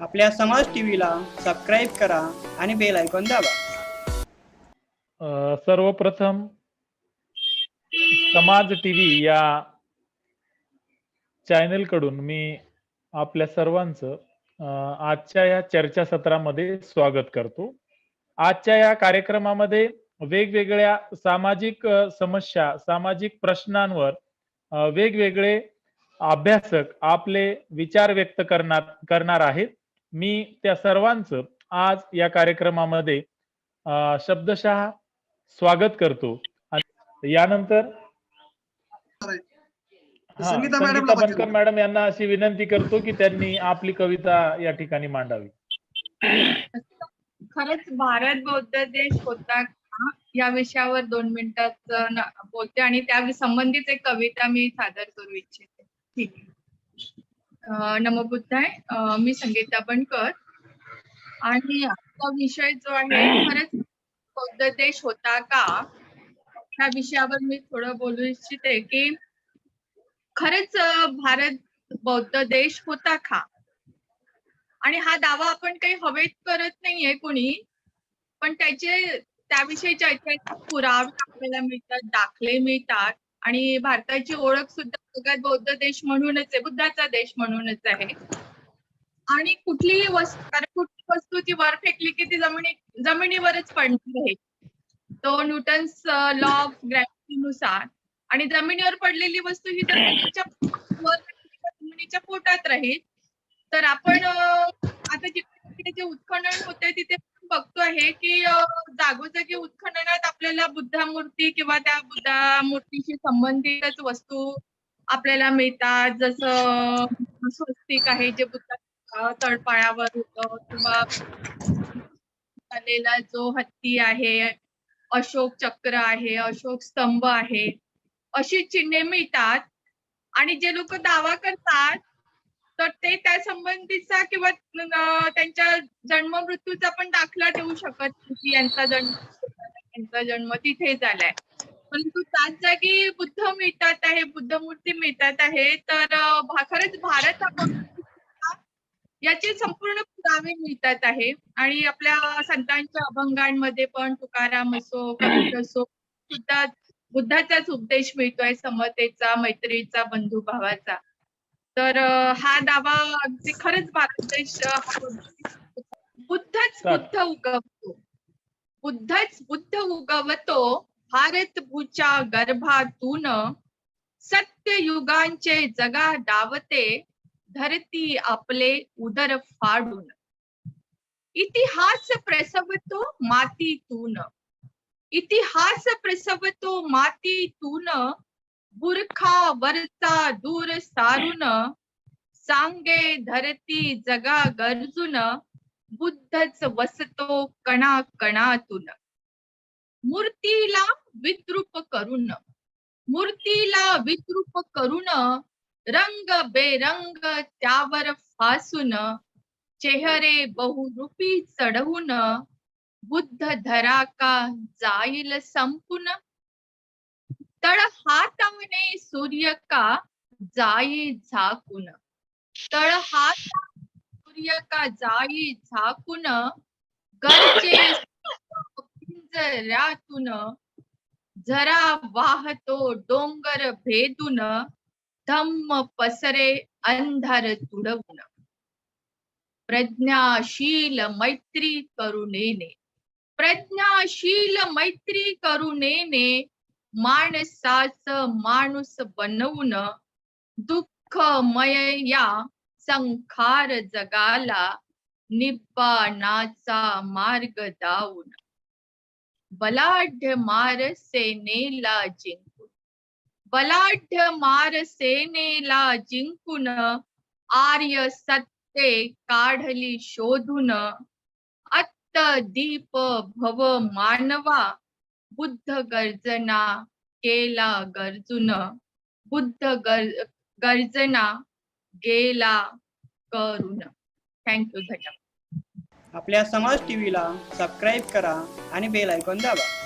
आपल्या समाज टीव्हीला सबस्क्राईब करा आणि बेल आयकॉन दाबा. सर्वप्रथम समाज टीव्ही या चॅनलकडून मी आपल्या सर्वांचं आजच्या या चर्चासत्रामध्ये स्वागत करतो. आजच्या या कार्यक्रमामध्ये वेगवेगळ्या सामाजिक समस्या सामाजिक प्रश्नांवर वेगवेगळे अभ्यासक आपले विचार व्यक्त करणार करणार आहेत. मी त्या सर्वांचं आज या कार्यक्रमामध्ये शब्दशः स्वागत करतो. आणि यानंतर संगीता बनकर. मॅडम यांना अशी विनंती करतो की त्यांनी आपली कविता या ठिकाणी मांडावी. खरंच भारत बौद्ध देश होता का या विषयावर दोन मिनिटात बोलते आणि त्या संबंधित एक कविता मी सादर करू इच्छिते. ठीक आहे. नमबुद्धाय मी संगीता बनकर. आणि आजचा विषय जो आहे खरंच बौद्ध देश होता का? ह्या विषयावर मी थोडं बोलू इच्छिते की खरंच भारत बौद्ध देश होता का? आणि हा दावा आपण काही हवेत करत नाहीये कोणी पण त्याचे त्याविषयीचे ऐतिहासिक पुरावे आपल्याला मिळतात दाखले मिळतात. आणि भारताची ओळख सुद्धा जगात बौद्ध देश म्हणूनच आहे बुद्धाचा देश म्हणूनच आहे. आणि कुठलीही वस्तू कारण कुठली वस्तू ती वर फेकली की ती जमिनी जमिनीवरच पडणार आहे. तो न्यूटन्स लॉ ऑफ ग्रॅव्हिटीनुसार आणि जमिनीवर पडलेली वस्तू ही जमिनीच्या जमिनीच्या पोटात राहील तर आपण आता जिकडे जे उत्खनन होते तिथे बघतो आहे की जागोजागी उत्खननात आपल्याला बुद्धा मूर्ती किंवा त्या बुद्धा मूर्तीशी संबंधितच वस्तू आपल्याला मिळतात. जसं स्वस्तिक आहे जे बुद्धा तळपाळावर होतं किंवा झालेला जो हत्ती आहे अशोक चक्र आहे अशोक स्तंभ आहे अशी चिन्हे मिळतात. आणि जे लोक दावा करतात तर ते त्या संबंधीचा किंवा त्यांच्या जन्म मृत्यूचा पण दाखला देऊ शकत नाही की यांचा जन्म यांचा जन्म तिथे झालाय. परंतु त्याच जागी बुद्ध मिळतात आहे बुद्ध मूर्ती मिळतात आहे तर खरंच भारत याचे संपूर्ण पुरावे मिळतात आहे. आणि आपल्या संतांच्या अभंगांमध्ये पण तुकाराम असो कबीर असो सुद्धा बुद्धाचाच उपदेश मिळतोय समतेचा मैत्रीचा बंधुभावाचा. तर हा दावा अगदी खरंच भारत देश. बुद्धच. बुद्ध उगवतो. बुद्धच बुद्ध उगवतो. भारत भूच्या गर्भातून सत्य युगांचे जगा डावते. धरती आपले उदर फाडून. इतिहास प्रसवतो मातीतून. इतिहास प्रसवतो मातीतून बुरखा वरचा दूर सारून सांगे धरती जगा गरजून बुद्धच वसतो कणा कणातून मूर्तीला विद्रूप करून मूर्तीला विद्रूप करून रंग बेरंग त्यावर फासून चेहरे बहुरूपी चढवून बुद्ध धरा का जाईल संपून. तळ हाता सूर्य का जाई झाकून. तळ हात सूर्य का जाई झाकून गरजे पिंजऱ्यातून जरा वाहतो डोंगर भेदून धम्म पसरे अंधार तुडवून. प्रज्ञाशील मैत्री करुणेने प्रज्ञाशील मैत्री करुणेने माणसाच माणूस बनवून दुःखमय या संखार जगाला निब्बाणाचा मार्ग दावून बलाढ्य मार सेनेला जिंकून. बलाढ्य मार सेनेला जिंकून आर्य सत्ते काढली शोधून. अत्त दीप भव मानवा बुद्ध गर्जना केला गरजून. बुद्ध गर गर्जना गेला करून थँक्यू धन्यवाद. आपल्या समाज टीव्हीला सबस्क्राईब करा आणि बेल ऐकून दाबा.